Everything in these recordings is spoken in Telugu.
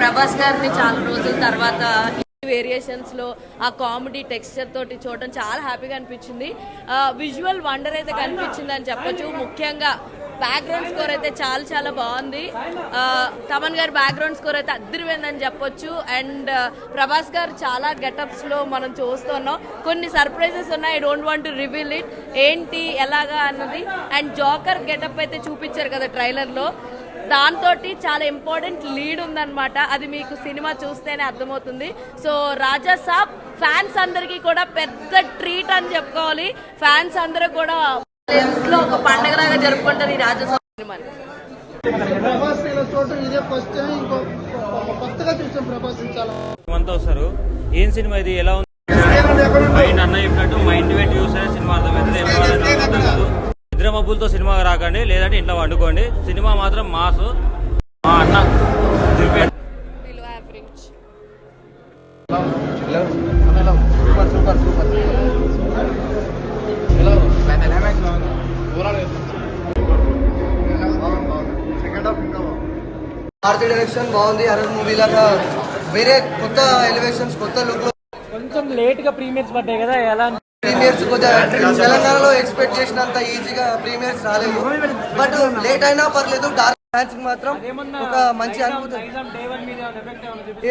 ప్రభాస్ గారిని చాలా రోజుల తర్వాత వేరియేషన్స్లో ఆ కామెడీ టెక్స్చర్ తోటి చూడడం చాలా హ్యాపీగా అనిపించింది. విజువల్ వండర్ అయితే కనిపించింది అని చెప్పొచ్చు. ముఖ్యంగా బ్యాక్గ్రౌండ్ స్కోర్ అయితే చాలా చాలా బాగుంది. తమన్ గారి బ్యాక్గ్రౌండ్ స్కోర్ అయితే అద్దరిపోయిందని చెప్పొచ్చు. అండ్ ప్రభాస్ గారు చాలా గెటప్స్లో మనం చూస్తున్నాం. కొన్ని సర్ప్రైజెస్ ఉన్నాయి. I don't want to reveal it ఏంటి ఎలాగా అన్నది. అండ్ జోకర్ గెటప్ అయితే చూపించారు కదా ట్రైలర్లో. దాంతో చాలా ఇంపార్టెంట్ లీడ్ ఉందన్నమాట. అది మీకు సినిమా చూస్తేనే అర్థమవుతుంది. సో రాజా సాబ్ ఫ్యాన్స్ అందరికీ కూడా పెద్ద ట్రీట్ అని చెప్పుకోవాలి. ఫ్యాన్స్ అందరూ కూడా ఇంట్లో ఒక పండగలాగా జరుపుకుంటారు ఈ రాజా సాబ్ సినిమాని. ప్రభాస్ ఇదే ఫస్ట్ కొత్తగా చూసాం ప్రభాస్ చాలా వస్తారు ఏం సినిమా ఇది? ఎలా ఉంది? మైండ్ అన్న చెప్పినట్టు మైండ్ పెట్టి చూస్తే సినిమా అర్థమవుతుంది. మబ్బులతో సినిమా రాకండి లేదంటే ఇంట్లో వండుకోండి. సినిమా మాత్రం మాస్. మా అన్న. సూపర్ సూపర్ సూపర్ భారతీయ డైరెక్షన్ బాగుంది అరవై మూవీ లాగా వేరే కొత్త ఎలివేషన్స్ కొత్త లుక్ కొంచెం లేట్గా ప్రీమియర్స్ పడ్డాయి కదా ఎలా ప్రీమియర్స్ కొద్దిగా తెలంగాణలో ఎక్స్పెక్ట్ చేసినంత ఈజీగా ప్రీమియర్స్ రాలేదు. బట్ లేట్ అయినా పర్లేదు డార్క్ ఫ్యాన్స్ మాత్రం ఒక మంచి అనుభూతి.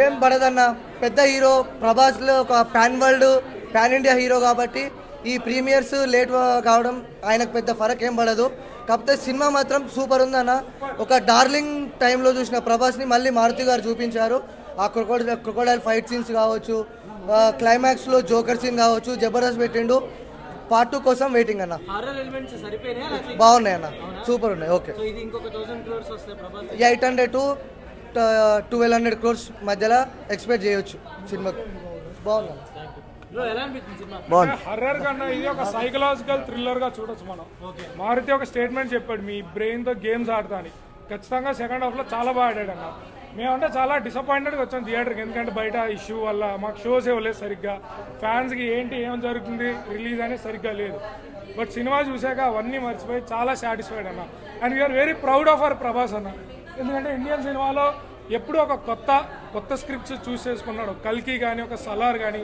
ఏం పడదన్న పెద్ద హీరో ప్రభాస్లో ఒక pan world pan India hero కాబట్టి ఈ ప్రీమియర్స్ లేట్ కావడం ఆయనకు పెద్ద ఫరక్ ఏం పడదు. కాకపోతే సినిమా మాత్రం సూపర్ ఉందన్న. ఒక డార్లింగ్ టైంలో చూసిన ప్రభాస్ని మళ్ళీ మారుతి గారు చూపించారు. ఆ క్రొకోడైల్ క్రొకోడైల్ ఫైట్ సీన్స్ కావచ్చు క్లైమాక్స్లో జోకర్ సీన్ కావచ్చు జబర్దస్త్ పెట్టిండు. పార్ట్ టూ కోసం వెయిటింగ్ అన్న. బాగున్నాయి అన్న. సూపర్ ఉన్నాయి okay eight hundred to twelve hundred crores మధ్యలో ఎక్స్పెక్ట్ చేయొచ్చు సినిమాకు బాగుంది హర్రర్ కన్నా ఇది ఒక సైకలాజికల్ థ్రిల్లర్గా చూడొచ్చు మనం. మారుతి ఒక స్టేట్మెంట్ చెప్పాడు మీ బ్రెయిన్తో గేమ్స్ ఆడతా అని. ఖచ్చితంగా సెకండ్ హాఫ్లో చాలా బాగా ఆడాడు అన్న. మేమంటే చాలా డిసప్పాయింటెడ్గా వచ్చాం థియేటర్కి ఎందుకంటే బయట ఇష్యూ వల్ల మాకు షోస్ ఇవ్వలేదు సరిగ్గా. ఫ్యాన్స్కి ఏంటి ఏం జరుగుతుంది రిలీజ్ అనేది సరిగ్గా లేదు. బట్ సినిమా చూశాక అవన్నీ మర్చిపోయి చాలా సాటిస్ఫైడ్ అన్న. And we are very proud of our Prabhas అన్న. ఎందుకంటే ఇండియన్ సినిమాలో ఎప్పుడు ఒక కొత్త కొత్త స్క్రిప్ట్స్ చూస్ చేసుకున్నాడు కల్కి కానీ ఒక సలార్ కానీ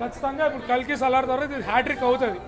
ఖచ్చితంగా ఇప్పుడు కల్కి సలార్ తర్వాత ఇది హ్యాట్రిక్ అవుతుంది.